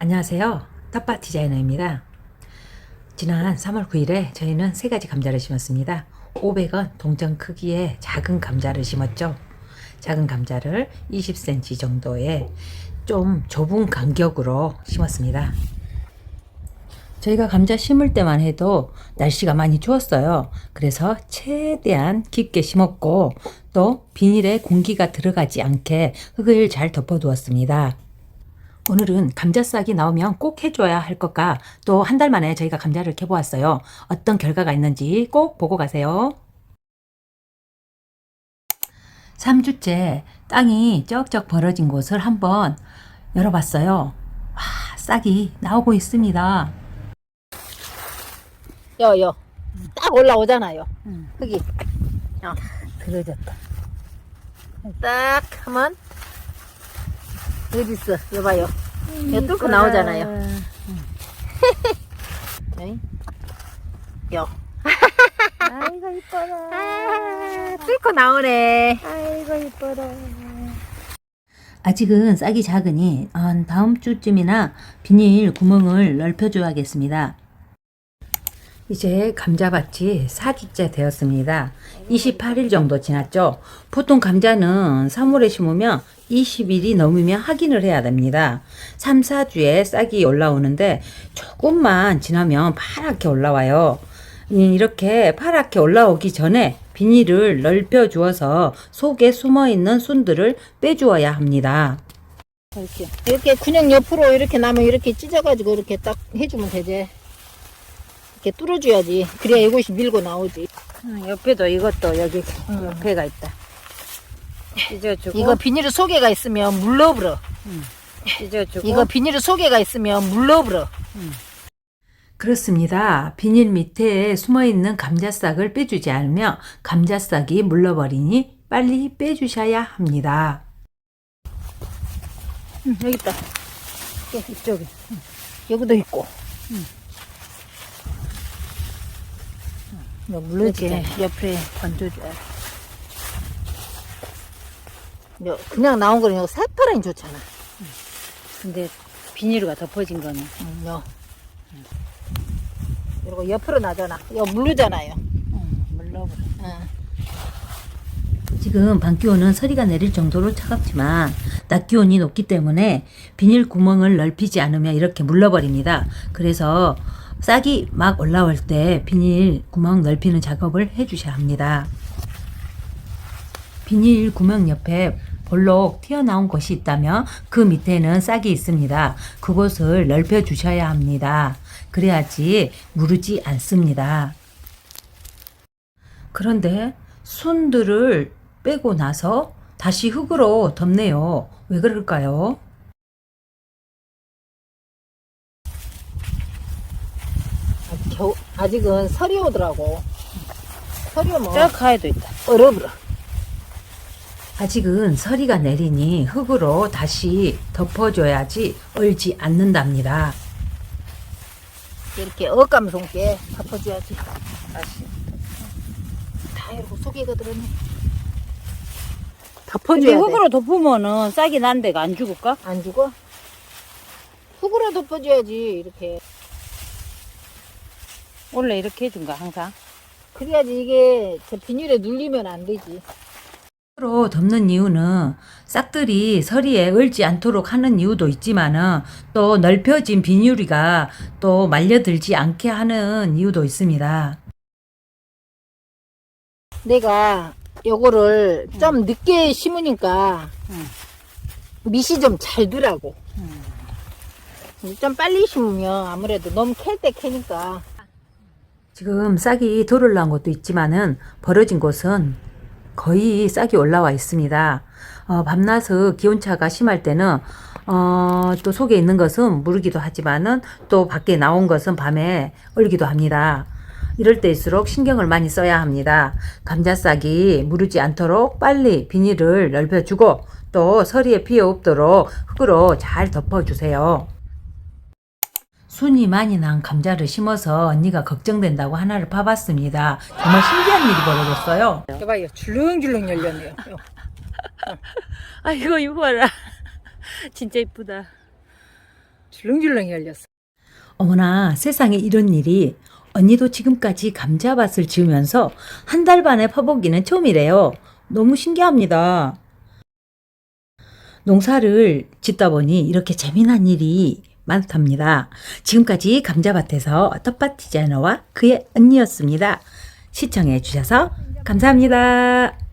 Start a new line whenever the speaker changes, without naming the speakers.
안녕하세요. 텃밭 디자이너입니다. 지난 3월 9일에 저희는 세 가지 감자를 심었습니다. 500원 동전 크기의 작은 감자를 심었죠. 작은 감자를 20cm 정도의 좀 좁은 간격으로 심었습니다. 저희가 감자 심을 때만 해도 날씨가 많이 추웠어요. 그래서 최대한 깊게 심었고 또 비닐에 공기가 들어가지 않게 흙을 잘 덮어 두었습니다. 오늘은 감자 싹이 나오면 꼭 해줘야 할 것과 또 한 달 만에 저희가 감자를 캐보았어요. 어떤 결과가 있는지 꼭 보고 가세요. 3주째 땅이 쩍쩍 벌어진 곳을 한번 열어봤어요. 와, 싹이 나오고 있습니다.
여, 여. 딱 올라오잖아요.
음.
흙이. 어,
들어졌다.
딱 하면, 어디 있어? 여봐요. 여 뚫고 나오잖아요. 응? 여.
아이고 이뻐라.
아, 뚫고 나오네.
아이고 이뻐라.
아직은 싹이 작으니 한 다음 주쯤이나 비닐 구멍을 넓혀줘야겠습니다. 이제 감자밭이 4주째 되었습니다. 28일 정도 지났죠. 보통 감자는 3월에 심으면 20일이 넘으면 확인을 해야 됩니다. 3, 4주에 싹이 올라오는데 조금만 지나면 파랗게 올라와요. 이- 이렇게 파랗게 올라오기 전에 비닐을 넓혀 주어서 속에 숨어 있는 순들을 빼주어야 합니다.
이렇게. 이렇게 그냥 옆으로 이렇게 나면 이렇게 찢어가지고 이렇게 딱 해주면 되지. 이렇게 뚫어줘야지. 그래야 이것이 밀고 나오지.
옆에도 이것도 여기
응.
옆에가 있다. 찢어주고
이거 비닐 속에가 있으면 물러버려.
찢어주고
이거 비닐 속에가 있으면 물러버려.
그렇습니다. 비닐 밑에 숨어 있는 감자싹을 빼주지 않으면 감자싹이 물러버리니 빨리 빼주셔야 합니다.
응, 여기 있다. 이쪽에. 응. 여기도 있고.
이 거
이렇게
옆에 건져줘야
요, 그냥 나온 거는 요 새파란이 좋잖아.
근데 비닐가 덮어진 거는
응, 요. 그리고 옆으로 나잖아. 요 물르잖아요.
물러버려.
응.
지금 밤 기온은 서리가 내릴 정도로 차갑지만 낮 기온이 높기 때문에 비닐 구멍을 넓히지 않으면 이렇게 물러버립니다. 그래서 싹이 막 올라올 때 비닐 구멍 넓히는 작업을 해주셔야 합니다. 비닐 구멍 옆에 볼록 튀어나온 곳이 있다면 그 밑에는 싹이 있습니다. 그곳을 넓혀 주셔야 합니다. 그래야지 무르지 않습니다. 그런데 순들을 빼고 나서 다시 흙으로 덮네요. 왜 그럴까요?
아직, 겨우, 아직은 설이 오더라고. 설이 오면
하에도 있다.
얼어버려.
아직은 서리가 내리니 흙으로 다시 덮어줘야지 얼지 않는답니다.
이렇게 억감 손게 덮어줘야지. 다시. 다 이러고 속에가 들었네.
근데
덮어줘야 돼.
흙으로 덮으면은 싹이 난 데가 안 죽을까?
안 죽어? 흙으로 덮어줘야지 이렇게
원래 이렇게 해준가 항상?
그래야지 이게 저 비닐에 눌리면 안 되지
흙으로 덮는 이유는 싹들이 서리에 얼지 않도록 하는 이유도 있지만은 또 넓혀진 비닐이가 또 말려들지 않게 하는 이유도 있습니다.
내가 요거를 좀 늦게 심으니까
응.
밑이 좀잘 들라고 좀 빨리 심으면 아무래도 너무 캘 때 캐니까
지금 싹이 돌을 난 곳도 있지만은 벌어진 곳은 거의 싹이 올라와 있습니다. 어, 밤낮의 기온차가 심할 때는 어, 또 속에 있는 것은 무르기도 하지만은 또 밖에 나온 것은 밤에 얼기도 합니다. 이럴 때일수록 신경을 많이 써야 합니다. 감자싹이 무르지 않도록 빨리 비닐을 넓혀주고 또 서리에 피해 없도록 흙으로 잘 덮어주세요. 순이 많이 난 감자를 심어서 언니가 걱정된다고 하나를 파봤습니다. 정말 신기한 일이 벌어졌어요.
봐봐요 줄렁줄렁 열렸네요
아 이거 이거 봐라. 진짜 이쁘다.
줄렁줄렁 열렸어.
어머나 세상에 이런 일이 언니도 지금까지 감자밭을 지으면서 한 달 반의 퍼보기는 처음이래요. 너무 신기합니다. 농사를 짓다 보니 이렇게 재미난 일이 많답니다. 지금까지 감자밭에서 텃밭 디자이너와 그의 언니였습니다. 시청해 주셔서 감사합니다.